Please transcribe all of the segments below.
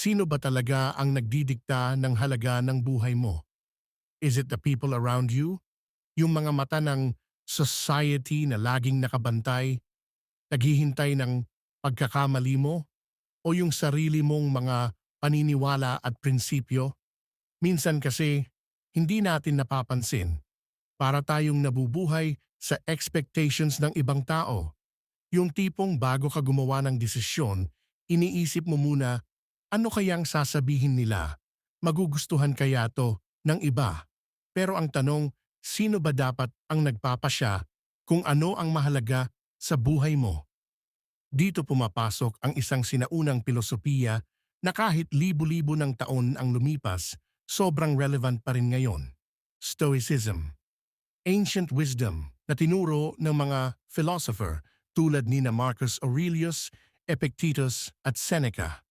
Sino ba talaga ang nagdidikta ng halaga ng buhay mo? Is it the people around you? Yung mga mata ng society na laging nakabantay, naghihintay ng pagkakamali mo? O yung sarili mong mga paniniwala at prinsipyo? Minsan kasi, hindi natin napapansin. Para tayong nabubuhay sa expectations ng ibang tao. Yung tipong bago ka gumawa ng desisyon, iniisip mo muna, ano kayang sasabihin nila? Magugustuhan kaya to ng iba? Pero ang tanong, sino ba dapat ang nagpapasya kung ano ang mahalaga sa buhay mo? Dito pumapasok ang isang sinaunang pilosopiya na kahit libo-libo ng taon ang lumipas, sobrang relevant pa rin ngayon. Stoicism. Ancient wisdom na tinuro ng mga philosopher tulad ni na Marcus Aurelius, Epictetus at Seneca.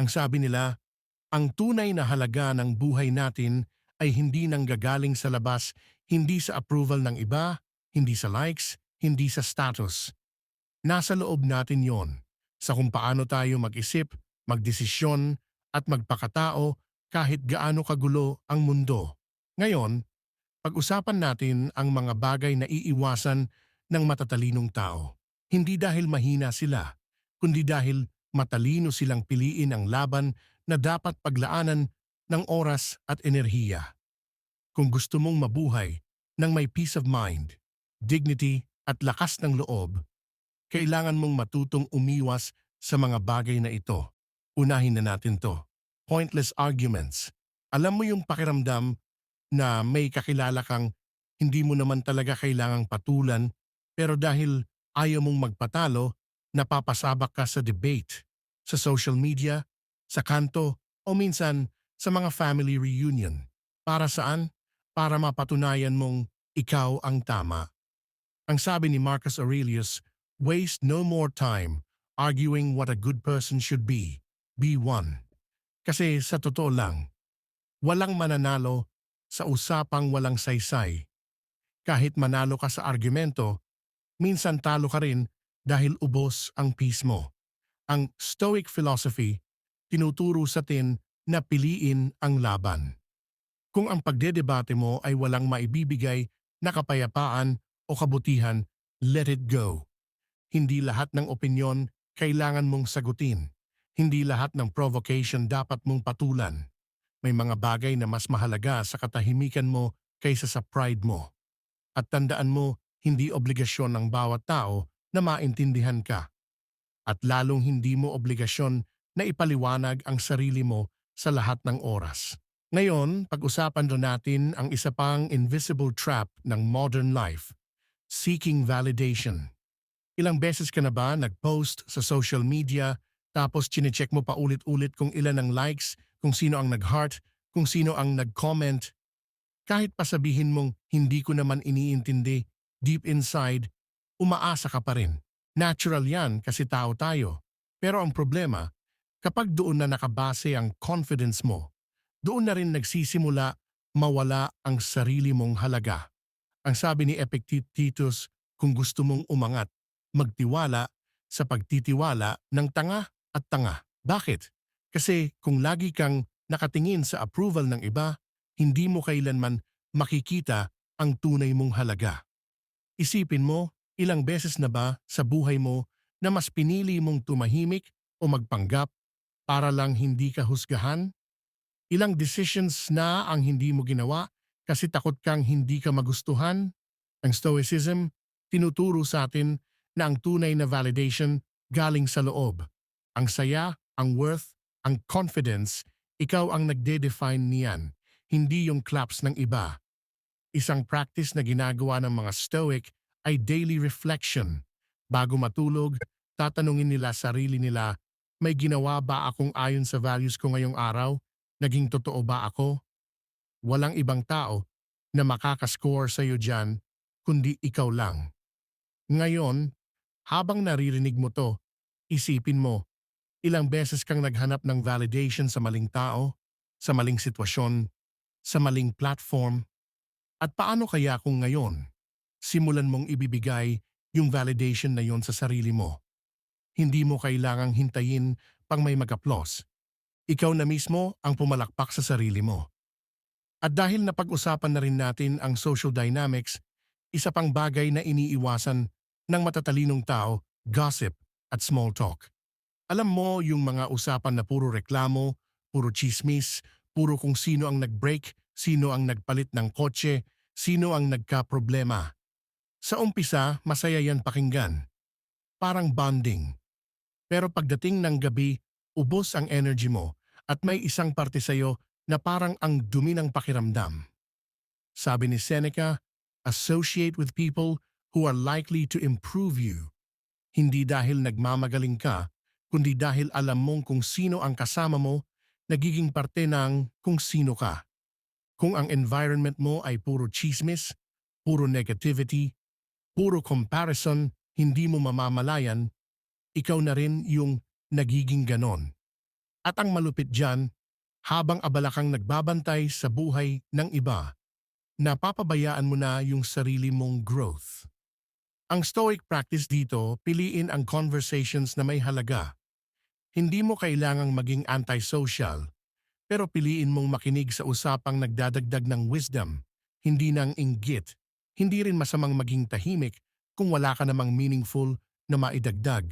Ang sabi nila, ang tunay na halaga ng buhay natin ay hindi nanggagaling sa labas, hindi sa approval ng iba, hindi sa likes, hindi sa status. Nasa loob natin yon, sa kung paano tayo mag-isip, magdesisyon at magpakatao kahit gaano kagulo ang mundo. Ngayon, pag-usapan natin ang mga bagay na iiwasan ng matatalinong tao. Hindi dahil mahina sila, kundi dahil matalino silang piliin ang laban na dapat paglaanan ng oras at enerhiya. Kung gusto mong mabuhay ng may peace of mind, dignity at lakas ng loob, kailangan mong matutong umiwas sa mga bagay na ito. Unahin na natin to. Pointless arguments. Alam mo yung pakiramdam na may kakilala kang hindi mo naman talaga kailangang patulan pero dahil ayaw mong magpatalo, napapasabak ka sa debate, sa social media, sa kanto, o minsan sa mga family reunion. Para saan? Para mapatunayan mong ikaw ang tama. Ang sabi ni Marcus Aurelius, waste no more time arguing what a good person should be. Be one. Kasi sa totoo lang, walang mananalo sa usapang walang saysay. Kahit manalo ka sa argumento, minsan talo ka rin dahil ubos ang peace mo. Ang Stoic philosophy tinuturo sa atin na piliin ang laban. Kung ang pagdedebate mo ay walang maibibigay na kapayapaan o kabutihan, let it go. Hindi lahat ng opinyon kailangan mong sagutin. Hindi lahat ng provocation dapat mong patulan. May mga bagay na mas mahalaga sa katahimikan mo kaysa sa pride mo. At tandaan mo, hindi obligasyon ng bawat tao na maintindihan ka. At lalong hindi mo obligasyon na ipaliwanag ang sarili mo sa lahat ng oras. Ngayon, pag-usapan rin natin ang isa pang invisible trap ng modern life, seeking validation. Ilang beses ka na ba nag-post sa social media tapos chinecheck mo pa ulit-ulit kung ilan ang likes, kung sino ang nag-heart, kung sino ang nag-comment? Kahit pa sabihin mong hindi ko naman iniintindi, deep inside, umaasa ka pa rin. Natural yan kasi tao tayo. Pero ang problema, kapag doon na nakabase ang confidence mo, doon na rin nagsisimula mawala ang sarili mong halaga. Ang sabi ni Epictetus, kung gusto mong umangat, magtiwala sa pagtitiwala ng tanga at tanga. Bakit? Kasi kung lagi kang nakatingin sa approval ng iba, hindi mo kailanman makikita ang tunay mong halaga. Isipin mo, ilang beses na ba sa buhay mo na mas pinili mong tumahimik o magpanggap para lang hindi ka husgahan? Ilang decisions na ang hindi mo ginawa kasi takot kang hindi ka magustuhan? Ang Stoicism, tinuturo sa atin na ang tunay na validation galing sa loob. Ang saya, ang worth, ang confidence, ikaw ang nagde-define niyan, hindi yung claps ng iba. Isang practice na ginagawa ng mga Stoic ay daily reflection. Bago matulog, tatanungin nila sarili nila, may ginawa ba akong ayon sa values ko ngayong araw? Naging totoo ba ako? Walang ibang tao na makakascore sa iyo dyan, kundi ikaw lang. Ngayon, habang naririnig mo to, isipin mo, ilang beses kang naghanap ng validation sa maling tao, sa maling sitwasyon, sa maling platform, at paano kaya kung ngayon, simulan mong ibibigay yung validation na yon sa sarili mo. Hindi mo kailangang hintayin pang may mag-applause. ikaw na mismo ang pumalakpak sa sarili mo. At dahil napag-usapan na rin natin ang social dynamics, isa pang bagay na iniiwasan ng matatalinong tao, gossip at small talk. Alam mo yung mga usapan na puro reklamo, puro chismis, puro kung sino ang nag-break, sino ang nagpalit ng kotse, sino ang nagka-problema. Sa umpisa, masaya yan pakinggan. Parang bonding. Pero pagdating ng gabi, ubos ang energy mo at may isang parte sa'yo na parang ang dumi ng pakiramdam. Sabi ni Seneca, associate with people who are likely to improve you. Hindi dahil nagmamagaling ka, kundi dahil alam mong kung sino ang kasama mo, nagiging parte ng kung sino ka. Kung ang environment mo ay puro chismis, puro negativity, puro comparison, hindi mo mamamalayan, ikaw na rin yung nagiging ganon. At ang malupit dyan, habang abala kang nagbabantay sa buhay ng iba, napapabayaan mo na yung sarili mong growth. Ang stoic practice dito, piliin ang conversations na may halaga. Hindi mo kailangang maging antisocial, pero piliin mong makinig sa usapang nagdadagdag ng wisdom, hindi ng inggit. Hindi rin masamang maging tahimik kung wala ka namang meaningful na maidagdag.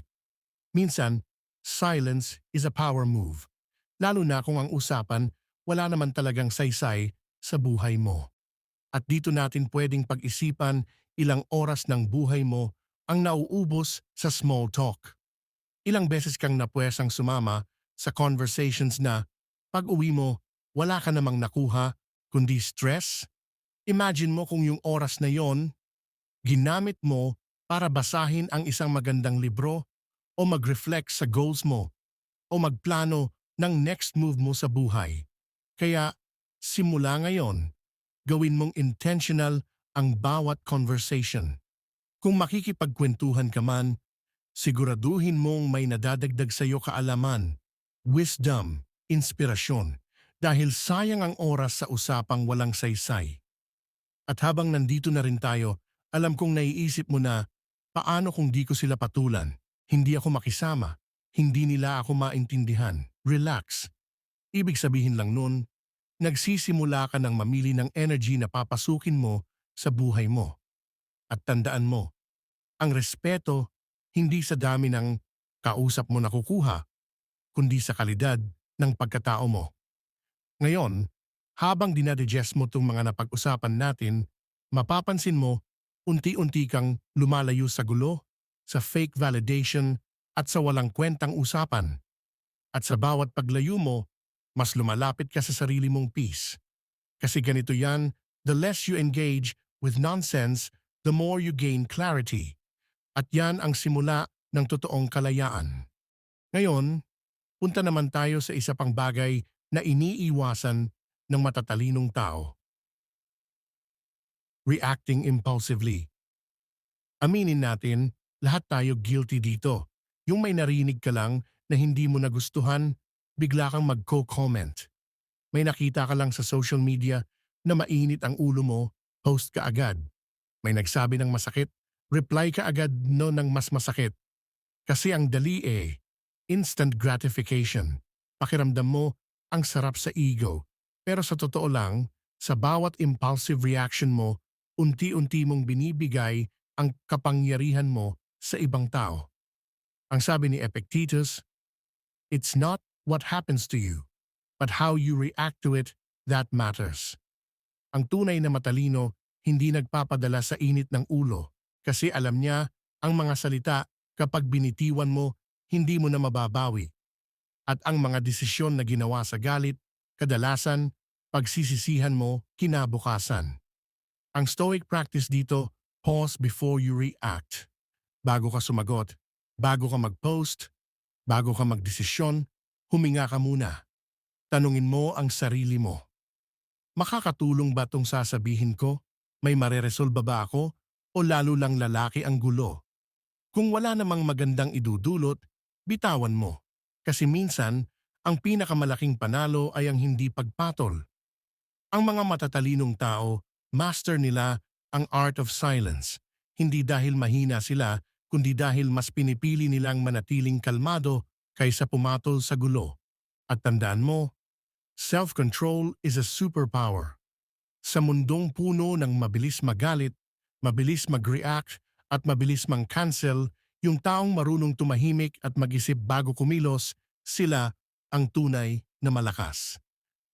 Minsan, silence is a power move, lalo na kung ang usapan wala naman talagang saysay sa buhay mo. At dito natin pwedeng pag-isipan ilang oras ng buhay mo ang nauubos sa small talk. Ilang beses kang napwesang sumama sa conversations na pag uwi mo, wala ka namang nakuha kundi stress. Imagine mo kung yung oras na yon, ginamit mo para basahin ang isang magandang libro o mag-reflect sa goals mo o magplano ng next move mo sa buhay. Kaya simula ngayon, gawin mong intentional ang bawat conversation. Kung makikipagkwentuhan ka man, siguraduhin mong may nadadagdag sa iyo kaalaman, wisdom, inspirasyon, dahil sayang ang oras sa usapang walang saysay. At habang nandito na rin tayo, alam kong naiisip mo na, paano kung di ko sila patulan? Hindi ako makisama. Hindi nila ako maintindihan. Relax. Ibig sabihin lang nun, nagsisimula ka ng mamili ng energy na papasukin mo sa buhay mo. At tandaan mo, ang respeto hindi sa dami ng kausap mo nakukuha, kundi sa kalidad ng pagkatao mo. Ngayon, habang dinadigest mo itong mga napag-usapan natin, mapapansin mo unti-unti kang lumalayo sa gulo sa fake validation at sa walang kwentang usapan. At sa bawat paglayo mo, mas lumalapit ka sa sarili mong peace. Kasi ganito yan, the less you engage with nonsense, the more you gain clarity. At yan ang simula ng totoong kalayaan. Ngayon, punta naman tayo sa isa pang bagay na iniiwasan ng matatalinong tao. Reacting impulsively. Aminin natin, lahat tayo guilty dito. Yung may narinig ka lang na hindi mo nagustuhan, bigla kang mag-co-comment. May nakita ka lang sa social media na mainit ang ulo mo, post ka agad. May nagsabi ng masakit, reply ka agad no ng mas masakit. Kasi ang dali eh, instant gratification. Pakiramdam mo, ang sarap sa ego. Pero sa totoo lang, sa bawat impulsive reaction mo, unti-unti mong binibigay ang kapangyarihan mo sa ibang tao. Ang sabi ni Epictetus, It's not what happens to you, but how you react to it that matters. Ang tunay na matalino hindi nagpapadala sa init ng ulo kasi alam niya ang mga salita kapag binitiwan mo, hindi mo na mababawi. At ang mga desisyon na ginawa sa galit, kadalasan, pagsisisihan mo kinabukasan. Ang stoic practice dito, pause before you react bago ka sumagot, bago ka mag-post, bago ka magdesisyon, huminga ka muna. Tanungin mo ang sarili mo. Makakatulong ba tong sasabihin ko? May mareresolba ba ako? O lalo lang lalaki ang gulo? Kung wala namang magandang idudulot, bitawan mo. Kasi minsan, ang pinakamalaking panalo ay ang hindi pagpatol. Ang mga matatalinong tao, master nila ang art of silence. Hindi dahil mahina sila, kundi dahil mas pinipili nilang manatiling kalmado kaysa pumatol sa gulo. At tandaan mo, self-control is a superpower. Sa mundong puno ng mabilis magalit, mabilis mag-react, at mabilis mang-cancel, yung taong marunong tumahimik at mag-isip bago kumilos, sila ang tunay na malakas.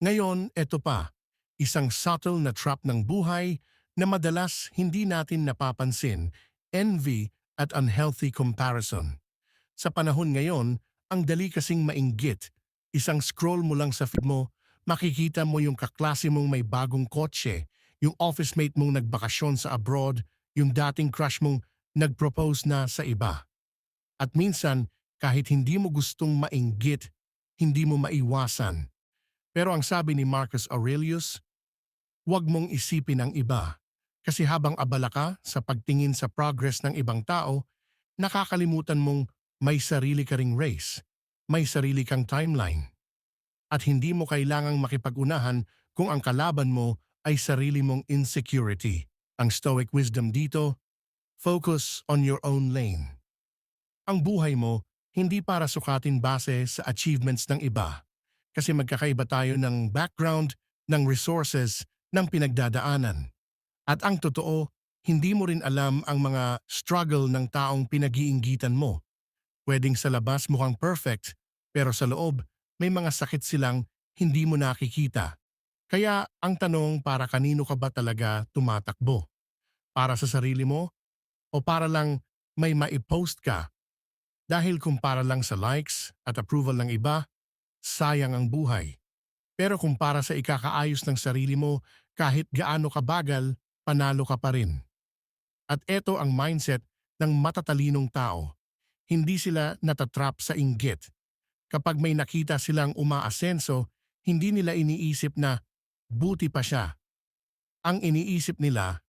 Ngayon, eto pa, isang subtle na trap ng buhay na madalas hindi natin napapansin, envy at unhealthy comparison. Sa panahon ngayon, ang dali kasing mainggit. Isang scroll mo lang sa feed mo, makikita mo yung kaklase mong may bagong kotse, yung office mate mong nagbakasyon sa abroad, yung dating crush mong nag-propose na sa iba. At minsan, kahit hindi mo gustong mainggit, hindi mo maiwasan. Pero ang sabi ni Marcus Aurelius, huwag mong isipin ang iba. Kasi habang abala ka sa pagtingin sa progress ng ibang tao, nakakalimutan mong may sarili ka ring race, may sarili kang timeline. At hindi mo kailangang makipag-unahan kung ang kalaban mo ay sarili mong insecurity. Ang stoic wisdom dito, focus on your own lane. Ang buhay mo hindi para sukatin base sa achievements ng iba. Kasi magkakaiba tayo ng background, ng resources, ng pinagdadaanan. At ang totoo, hindi mo rin alam ang mga struggle ng taong pinag-iinggitan mo. Pwedeng sa labas mukhang perfect, pero sa loob, may mga sakit silang hindi mo nakikita. Kaya ang tanong para kanino ka ba talaga tumatakbo? Para sa sarili mo? O para lang may maipost ka? Dahil kung para lang sa likes at approval ng iba, sayang ang buhay. Pero kung para sa ikakaayos ng sarili mo, kahit gaano kabagal, panalo ka pa rin. At eto ang mindset ng matatalinong tao. Hindi sila natatrap sa inggit. Kapag may nakita silang umaasenso, hindi nila iniisip na buti pa siya. Ang iniisip nila,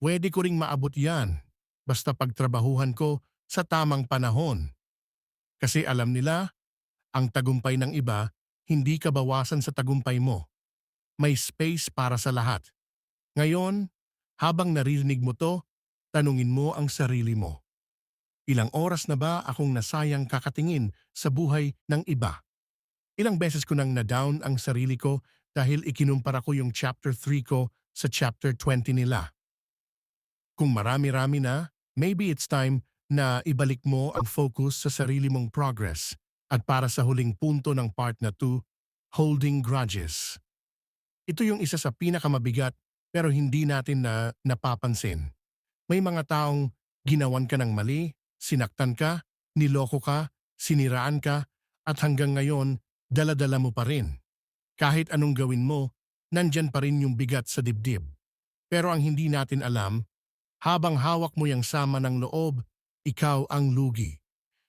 pwede ko ring maabot yan basta pagtrabahuhan ko sa tamang panahon. Kasi alam nila, ang tagumpay ng iba hindi kabawasan sa tagumpay mo. May space para sa lahat. Ngayon, habang naririnig mo to, tanungin mo ang sarili mo. Ilang oras na ba akong nasayang kakatingin sa buhay ng iba? Ilang beses ko nang na-down ang sarili ko dahil ikinumpara ko yung chapter 3 ko sa chapter 20 nila. Kung marami-rami na, maybe it's time na ibalik mo ang focus sa sarili mong progress at para sa huling punto ng part na 2, holding grudges. Ito yung isa sa pinakamabigat pero hindi natin na napapansin. May mga taong ginawan ka ng mali, sinaktan ka, niloko ka, siniraan ka, at hanggang ngayon, daladala mo pa rin. Kahit anong gawin mo, nandyan pa rin yung bigat sa dibdib. Pero ang hindi natin alam, habang hawak mo yung sama ng loob, ikaw ang lugi.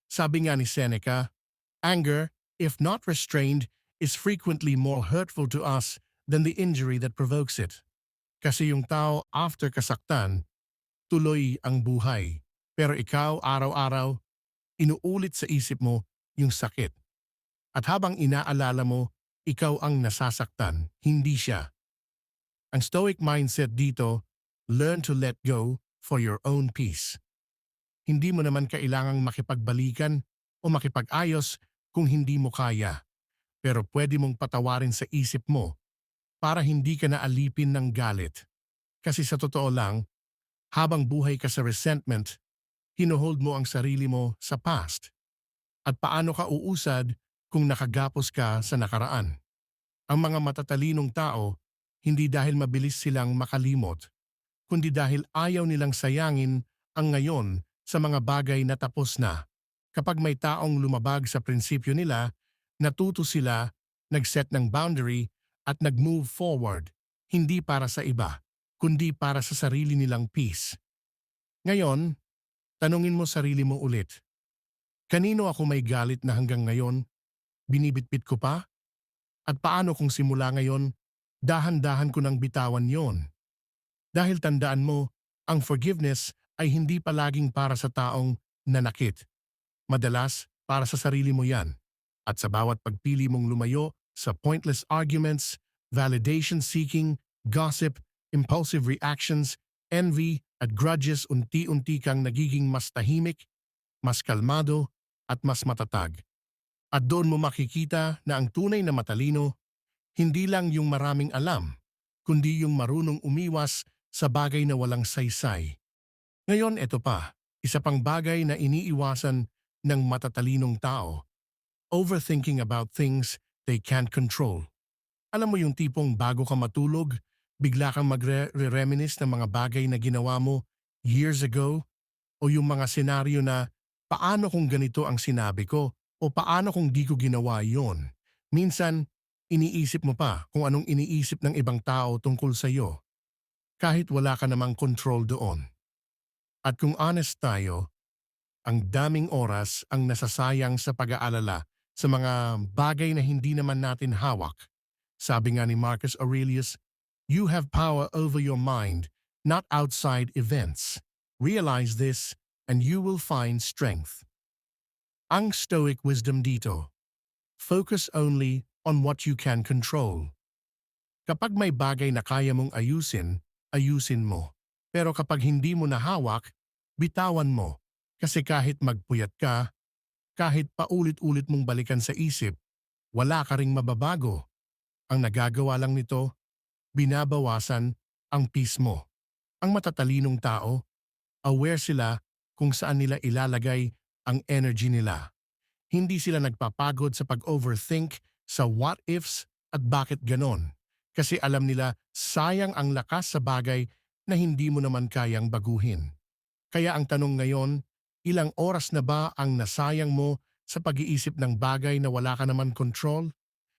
Sabi nga ni Seneca, anger, if not restrained, is frequently more hurtful to us than the injury that provokes it. Kasi yung tao after kasaktan, tuloy ang buhay. Pero ikaw araw-araw, inuulit sa isip mo yung sakit. At habang inaalala mo, ikaw ang nasasaktan, hindi siya. Ang stoic mindset dito, learn to let go for your own peace. Hindi mo naman kailangang makipagbalikan o makipag-ayos kung hindi mo kaya. Pero pwede mong patawarin sa isip mo para hindi ka naalipin ng galit. Kasi sa totoo lang, habang buhay ka sa resentment, hinuhold mo ang sarili mo sa past. At paano ka uusad kung nakagapos ka sa nakaraan? Ang mga matatalinong tao, hindi dahil mabilis silang makalimot, kundi dahil ayaw nilang sayangin ang ngayon sa mga bagay na tapos na. Kapag may taong lumabag sa prinsipyo nila, natuto sila, nag-set ng boundary at nag-move forward, hindi para sa iba, kundi para sa sarili nilang peace. Ngayon, tanungin mo sarili mo ulit. Kanino ako may galit na hanggang ngayon? Binibitbit ko pa? At paano kung simula ngayon, dahan-dahan ko nang bitawan yon? Dahil tandaan mo, ang forgiveness ay hindi palaging para sa taong nanakit. Madalas, para sa sarili mo yan. At sa bawat pagpili mong lumayo sa pointless arguments, validation-seeking, gossip, impulsive reactions, envy at grudges unti-unti kang nagiging mas tahimik, mas kalmado at mas matatag. At doon mo makikita na ang tunay na matalino, hindi lang yung maraming alam, kundi yung marunong umiwas sa bagay na walang saysay. Ngayon, ito pa, isa pang bagay na iniiwasan ng matatalinong tao. Overthinking about things they can't control. Alam mo yung tipong bago ka matulog, bigla kang magre-reminisce ng mga bagay na ginawa mo years ago? O yung mga senaryo na paano kung ganito ang sinabi ko o paano kung di ko ginawa yon? Minsan, iniisip mo pa kung anong iniisip ng ibang tao tungkol sa iyo. Kahit wala ka namang control doon. At kung honest tayo, ang daming oras ang nasasayang sa pag-aalala sa mga bagay na hindi naman natin hawak. Sabi nga ni Marcus Aurelius, You have power over your mind, not outside events. Realize this and you will find strength. Ang Stoic wisdom dito, focus only on what you can control. Kapag may bagay na kaya mong ayusin, ayusin mo. Pero kapag hindi mo nahawak, bitawan mo. Kasi kahit magpuyat ka, kahit paulit-ulit mong balikan sa isip, wala ka ring mababago. Ang nagagawa lang nito, binabawasan ang peace mo. Ang matatalinong tao, aware sila kung saan nila ilalagay ang energy nila. Hindi sila nagpapagod sa pag-overthink sa what ifs at bakit ganon. Kasi alam nila sayang ang lakas sa bagay na hindi mo naman kayang baguhin. Kaya ang tanong ngayon, ilang oras na ba ang nasayang mo sa pag-iisip ng bagay na wala ka naman control?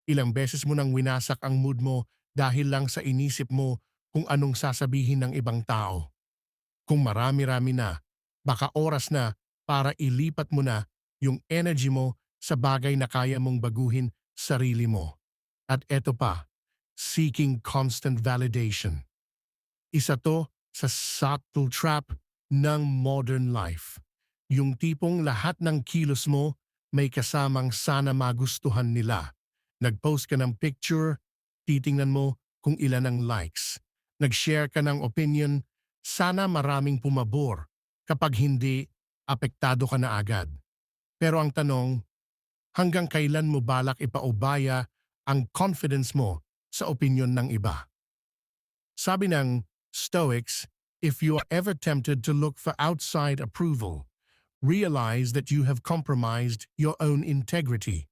Ilang beses mo nang winasak ang mood mo dahil lang sa inisip mo kung anong sasabihin ng ibang tao? Kung marami-rami na, baka oras na para ilipat mo na yung energy mo sa bagay na kaya mong baguhin sarili mo. At eto pa, seeking constant validation. Isa to sa subtle trap ng modern life. Yung tipong lahat ng kilos mo may kasamang sana magustuhan nila. Nag-post ka ng picture, titingnan mo kung ilan ang likes. Nag-share ka ng opinion, sana maraming pumabor. Kapag hindi, apektado ka na agad. Pero ang tanong, hanggang kailan mo balak ipaubaya ang confidence mo sa opinion ng iba? Sabi ng Stoics, if you are ever tempted to look for outside approval, realize that you have compromised your own integrity.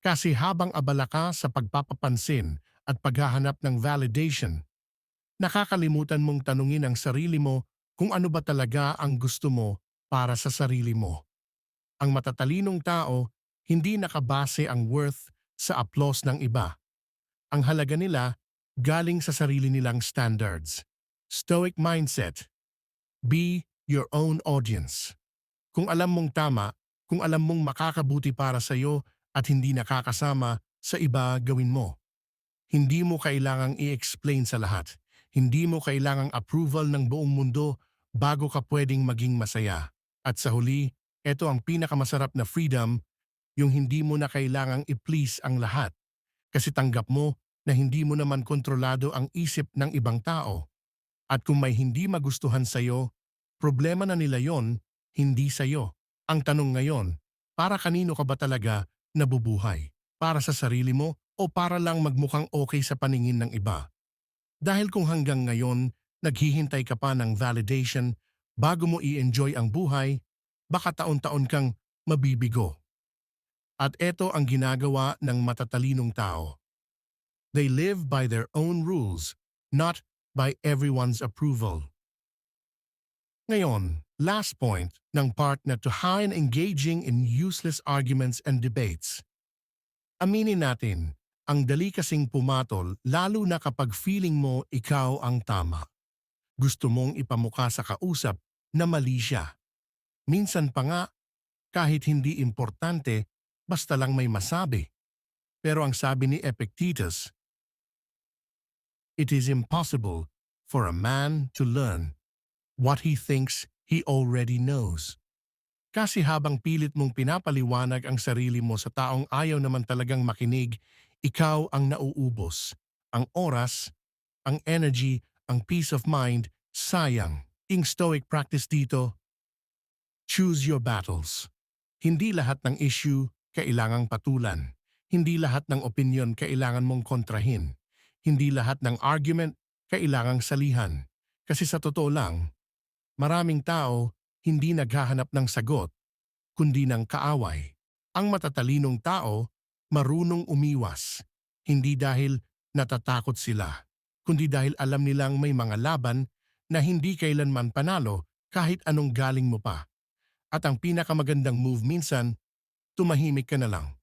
Kasi habang abala ka sa pagpapapansin at paghahanap ng validation, nakakalimutan mong tanungin ang sarili mo kung ano ba talaga ang gusto mo para sa sarili mo. Ang matatalinong tao, hindi nakabase ang worth sa applause ng iba. Ang halaga nila galing sa sarili nilang standards. Stoic mindset. Be your own audience. Kung alam mong tama, kung alam mong makakabuti para sa iyo at hindi nakakasama sa iba gawin mo. Hindi mo kailangang i-explain sa lahat. Hindi mo kailangang approval ng buong mundo bago ka pwedeng maging masaya. At sa huli, ito ang pinakamasarap na freedom, yung hindi mo na kailangang i-please ang lahat. Kasi tanggap mo na hindi mo naman kontrolado ang isip ng ibang tao. At kung may hindi magustuhan sa'yo, problema na nila yon, hindi sa'yo. Ang tanong ngayon, para kanino ka ba talaga nabubuhay? Para sa sarili mo o para lang magmukhang okay sa paningin ng iba? Dahil kung hanggang ngayon, naghihintay ka pa ng validation bago mo i-enjoy ang buhay, baka taon-taon kang mabibigo. At ito ang ginagawa ng matatalinong tao. They live by their own rules, not by everyone's approval. Ngayon, last point ng part na to in engaging in useless arguments and debates. Aminin natin, ang dali kasing pumatol lalo na kapag feeling mo ikaw ang tama. Gusto mong ipamukha sa kausap na mali siya. Minsan pa nga, kahit hindi importante, basta lang may masabi. Pero ang sabi ni Epictetus, It is impossible for a man to learn what he thinks he already knows. Kasi habang pilit mong pinapaliwanag ang sarili mo sa taong ayaw naman talagang makinig, ikaw ang nauubos. Ang oras, ang energy, ang peace of mind, sayang. Ing stoic practice dito, choose your battles. Hindi lahat ng issue kailangang patulan. Hindi lahat ng opinion kailangan mong kontrahin. Hindi lahat ng argument kailangang salihan. Kasi sa totoo lang, maraming tao hindi naghahanap ng sagot, kundi ng kaaway. Ang matatalinong tao marunong umiwas, hindi dahil natatakot sila, kundi dahil alam nilang may mga laban na hindi kailanman panalo kahit anong galing mo pa. At ang pinakamagandang move minsan, tumahimik ka na lang.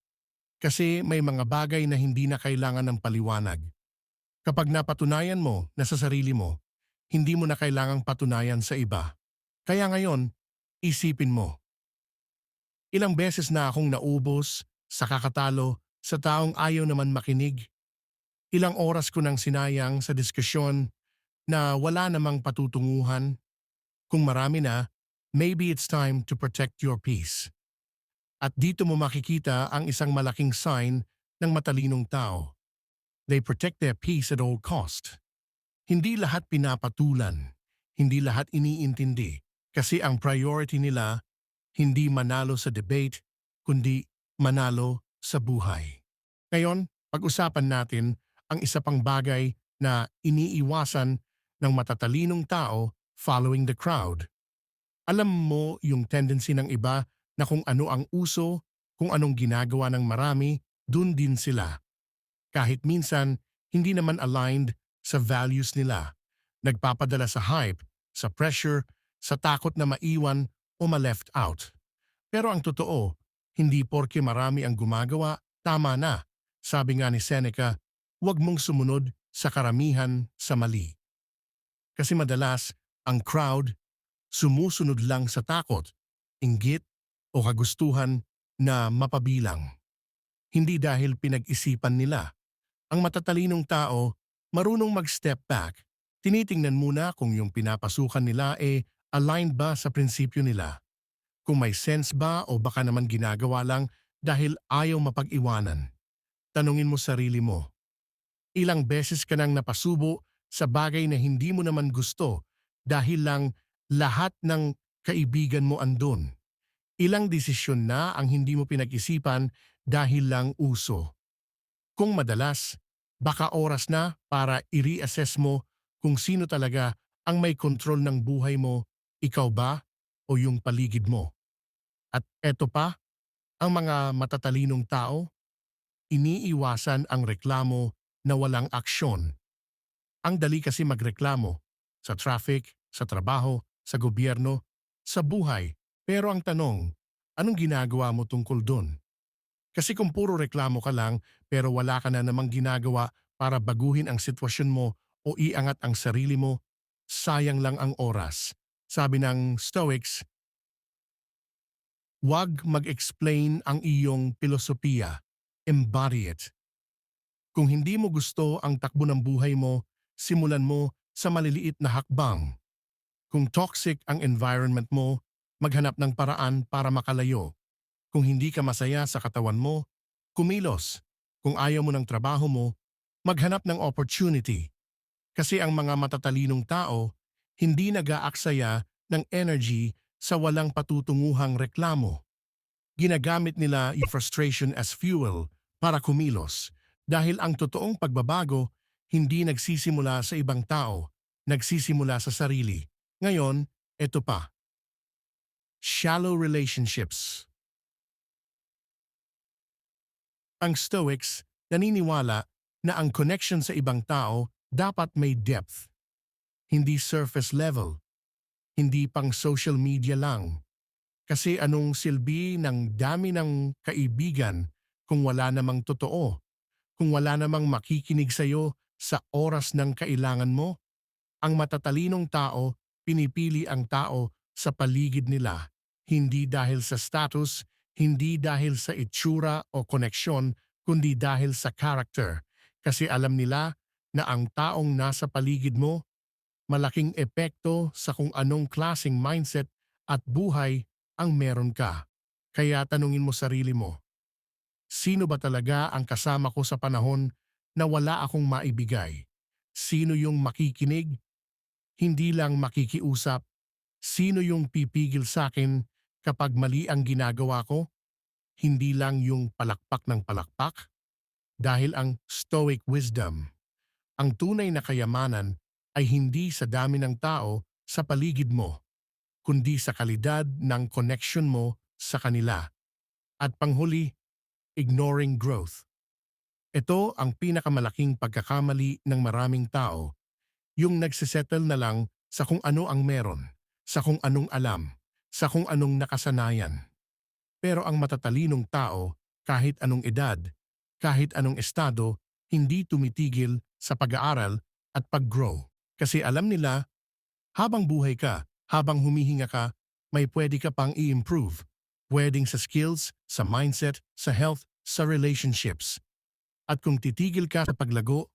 Kasi may mga bagay na hindi na kailangan ng paliwanag. Kapag napatunayan mo na sa sarili mo, hindi mo na kailangang patunayan sa iba. Kaya ngayon, isipin mo. Ilang beses na akong naubos sa kakatalo sa taong ayaw naman makinig. Ilang oras ko nang sinayang sa diskusyon na wala namang patutunguhan. Kung marami na, maybe it's time to protect your peace. At dito mo makikita ang isang malaking sign ng matalinong tao. They protect their peace at all cost. Hindi lahat pinapatulan, hindi lahat iniintindi, kasi ang priority nila hindi manalo sa debate, kundi manalo sa buhay. Ngayon, pag-usapan natin ang isa pang bagay na iniiwasan ng matatalinong tao following the crowd. Alam mo yung tendency ng iba na kung ano ang uso, kung anong ginagawa ng marami, dun din sila. Kahit minsan, hindi naman aligned sa values nila. Nagpapadala sa hype, sa pressure, sa takot na maiwan o ma-left out. Pero ang totoo, hindi porke marami ang gumagawa, tama na. Sabi nga ni Seneca, huwag mong sumunod sa karamihan sa mali. Kasi madalas, ang crowd sumusunod lang sa takot, inggit o kagustuhan na mapabilang. Hindi dahil pinag-isipan nila. Ang matatalinong tao, marunong mag-step back. Tinitingnan muna kung yung pinapasukan nila e aligned ba sa prinsipyo nila. Kung may sense ba o baka naman ginagawa lang dahil ayaw mapag-iwanan. Tanungin mo sarili mo. Ilang beses ka nang napasubo sa bagay na hindi mo naman gusto dahil lang lahat ng kaibigan mo andun. Ilang desisyon na ang hindi mo pinag-isipan dahil lang uso. Kung madalas, baka oras na para i-reassess mo kung sino talaga ang may kontrol ng buhay mo, ikaw ba o yung paligid mo. At eto pa, ang mga matatalinong tao, iniiwasan ang reklamo na walang aksyon. Ang dali kasi magreklamo sa traffic, sa trabaho, sa gobyerno, sa buhay. Pero ang tanong, anong ginagawa mo tungkol dun? Kasi kung puro reklamo ka lang pero wala ka na namang ginagawa para baguhin ang sitwasyon mo o iangat ang sarili mo, sayang lang ang oras. Sabi ng Stoics, Huwag mag-explain ang iyong filosofiya. Embody it. Kung hindi mo gusto ang takbo ng buhay mo, simulan mo sa maliliit na hakbang. Kung toxic ang environment mo, maghanap ng paraan para makalayo. Kung hindi ka masaya sa katawan mo, kumilos. Kung ayaw mo ng trabaho mo, maghanap ng opportunity. Kasi ang mga matatalinong tao, hindi nag-aaksaya ng energy sa walang patutunguhang reklamo. Ginagamit nila yung frustration as fuel para kumilos dahil ang totoong pagbabago hindi nagsisimula sa ibang tao, nagsisimula sa sarili. Ngayon, eto pa. Shallow relationships. Ang Stoics naniniwala na ang connection sa ibang tao dapat may depth, hindi surface level, hindi pang social media lang. Kasi anong silbi ng dami ng kaibigan kung wala namang totoo, kung wala namang makikinig sa'yo sa oras ng kailangan mo? Ang matatalinong tao, pinipili ang tao sa paligid nila, hindi dahil sa status, hindi dahil sa itsura o koneksyon, kundi dahil sa character. Kasi alam nila na ang taong nasa paligid mo, malaking epekto sa kung anong klasing mindset at buhay ang meron ka. Kaya tanungin mo sarili mo, sino ba talaga ang kasama ko sa panahon na wala akong maibigay? Sino yung makikinig? Hindi lang makikiusap. Sino yung pipigil sa akin kapag mali ang ginagawa ko? hindi lang yung palakpak ng palakpak, dahil ang Stoic wisdom, ang tunay na kayamanan ay hindi sa dami ng tao sa paligid mo, kundi sa kalidad ng connection mo sa kanila. At panghuli, ignoring growth. Ito ang pinakamalaking pagkakamali ng maraming tao, yung nagsisettle na lang sa kung ano ang meron, sa kung anong alam, sa kung anong nakasanayan. Pero ang matatalinong tao, kahit anong edad, kahit anong estado, hindi tumitigil sa pag-aaral at pag-grow. Kasi alam nila, habang buhay ka, habang humihinga ka, may pwede ka pang i-improve. Pwedeng sa skills, sa mindset, sa health, sa relationships. At kung titigil ka sa paglago,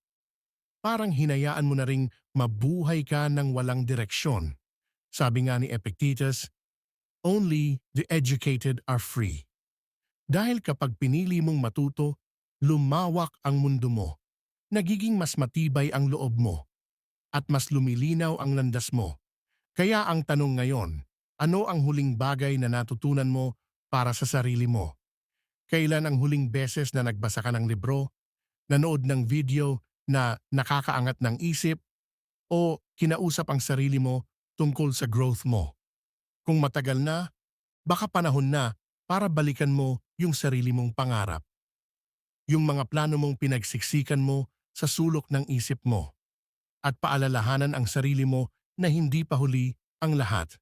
parang hinayaan mo na ring mabuhay ka ng walang direksyon. Sabi nga ni Epictetus, Only the educated are free. Dahil kapag pinili mong matuto, lumawak ang mundo mo. Nagiging mas matibay ang loob mo. At mas lumilinaw ang landas mo. Kaya ang tanong ngayon, ano ang huling bagay na natutunan mo para sa sarili mo? Kailan ang huling beses na nagbasa ka ng libro, nanood ng video na nakakaangat ng isip, o kinausap ang sarili mo tungkol sa growth mo? Kung matagal na, baka panahon na para balikan mo yung sarili mong pangarap. Yung mga plano mong pinagsiksikan mo sa sulok ng isip mo. At paalalahanan ang sarili mo na hindi pa huli ang lahat.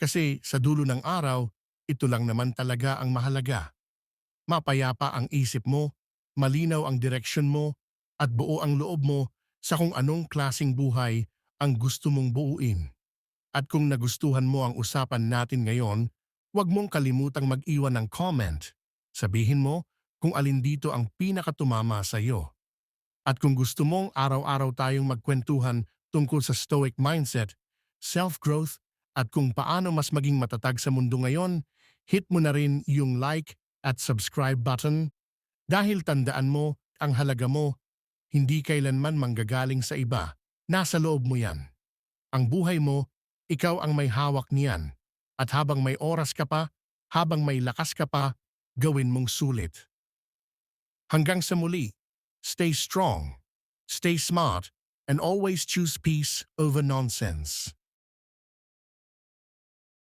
Kasi sa dulo ng araw, ito lang naman talaga ang mahalaga. Mapayapa ang isip mo, malinaw ang direksyon mo, at buo ang loob mo sa kung anong klasing buhay ang gusto mong buuin. At kung nagustuhan mo ang usapan natin ngayon, huwag mong kalimutang mag-iwan ng comment. Sabihin mo kung alin dito ang pinakatumama sa iyo. At kung gusto mong araw-araw tayong magkwentuhan tungkol sa stoic mindset, self-growth, at kung paano mas maging matatag sa mundo ngayon, hit mo na rin yung like at subscribe button dahil tandaan mo ang halaga mo, hindi kailanman manggagaling sa iba. Nasa loob mo yan. Ang buhay mo, ikaw ang may hawak niyan. At habang may oras ka pa, habang may lakas ka pa, gawin mong sulit. Hanggang sa muli, stay strong, stay smart, and always choose peace over nonsense.